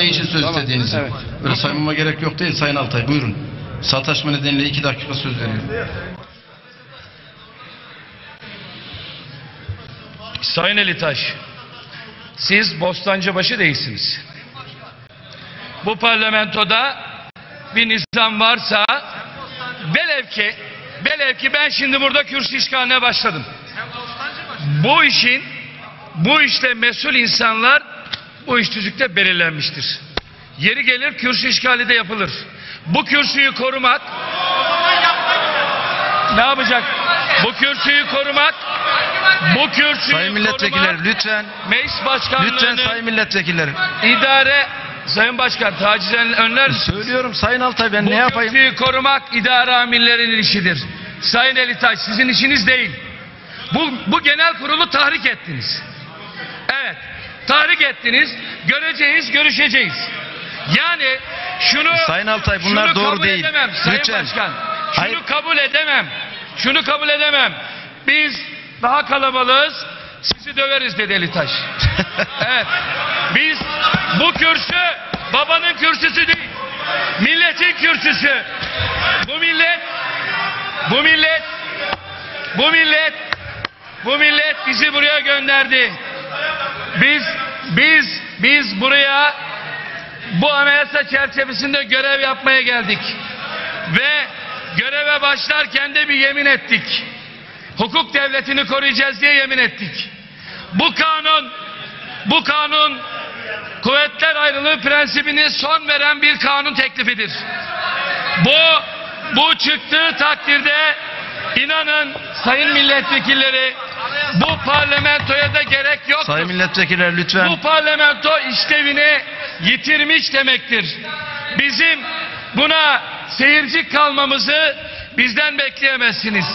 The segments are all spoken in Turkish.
ne için söz Tamam, istediğinizi. evet. Böyle saymama gerek yok değil Sayın Altay. Buyurun. Sataşma nedeniyle iki dakika söz veriyorum. Sayın Elitaş, siz Bostancıbaşı değilsiniz. Bu parlamentoda bir nizam varsa velev ki, velev ki ben şimdi burada kürsü işgaline başladım. Bu işin, bu işte mesul insanlar bu iş tüzükte belirlenmiştir. Yeri gelir kürsü işgali de yapılır. Bu kürsüyü korumak ne yapacak? Bu kürsüyü korumak bu kürsüyü Sayın milletvekilleri korumak, lütfen. meclis başkanlığını Lütfen sayın milletvekilleri. idare Sayın Başkan tacizen önler? Söylüyorum Sayın Altay ben Bu ne yapayım? kürsüyü korumak idare amirlerinin işidir. Sayın Elitaş sizin işiniz değil. Bu, bu genel kurulu tahrik ettiniz. Tahrik ettiniz. Göreceğiz, görüşeceğiz. Yani şunu Sayın Altay, bunlar şunu doğru kabul değil. Edemem, Sayın Lütfen. Başkan. Şunu Hayır. kabul edemem. Şunu kabul edemem. Biz daha kalabalığız. Sizi döveriz dedi Elitaş. Evet. Biz bu kürsü babanın kürsüsü değil. Milletin kürsüsü. Bu millet bu millet bu millet bu millet bizi buraya gönderdi. Biz biz biz buraya bu anayasa çerçevesinde görev yapmaya geldik. Ve göreve başlarken de bir yemin ettik. Hukuk devletini koruyacağız diye yemin ettik. Bu kanun bu kanun kuvvetler ayrılığı prensibini son veren bir kanun teklifidir. Bu bu çıktığı takdirde inanın sayın milletvekilleri bu parlamentoya da gerek yok. sayın milletvekilleri lütfen. Bu parlamento işlevini yitirmiş demektir. Bizim buna seyirci kalmamızı bizden bekleyemezsiniz.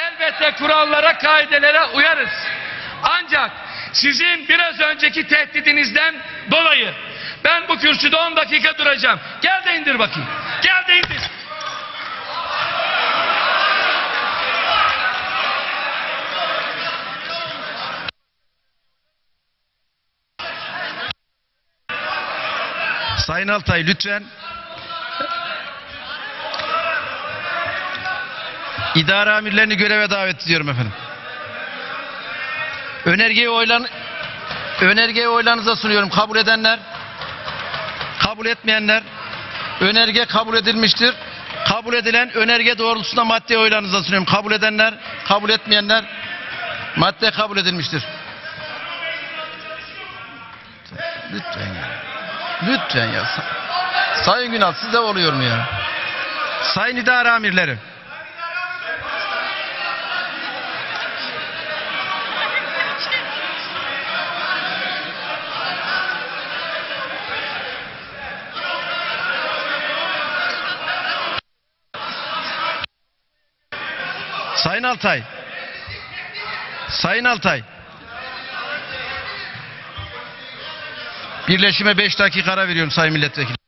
Elbette kurallara, kaidelere uyarız. Ancak sizin biraz önceki tehdidinizden dolayı ben bu kürsüde 10 dakika duracağım. Gel de indir bakayım. Gel de indir. Sayın Altay lütfen. İdare amirlerini göreve davet ediyorum efendim. Önergeyi oylan önergeyi oylarınıza sunuyorum. Kabul edenler, kabul etmeyenler önerge kabul edilmiştir. Kabul edilen önerge doğrultusunda madde oylarınıza sunuyorum. Kabul edenler, kabul etmeyenler madde kabul edilmiştir. Lütfen. Lütfen ya. Sayın Günal size oluyor mu ya? Sayın idare amirleri. Sayın Altay. Sayın Altay. Birleşime 5 dakika ara veriyorum Sayın Milletvekili.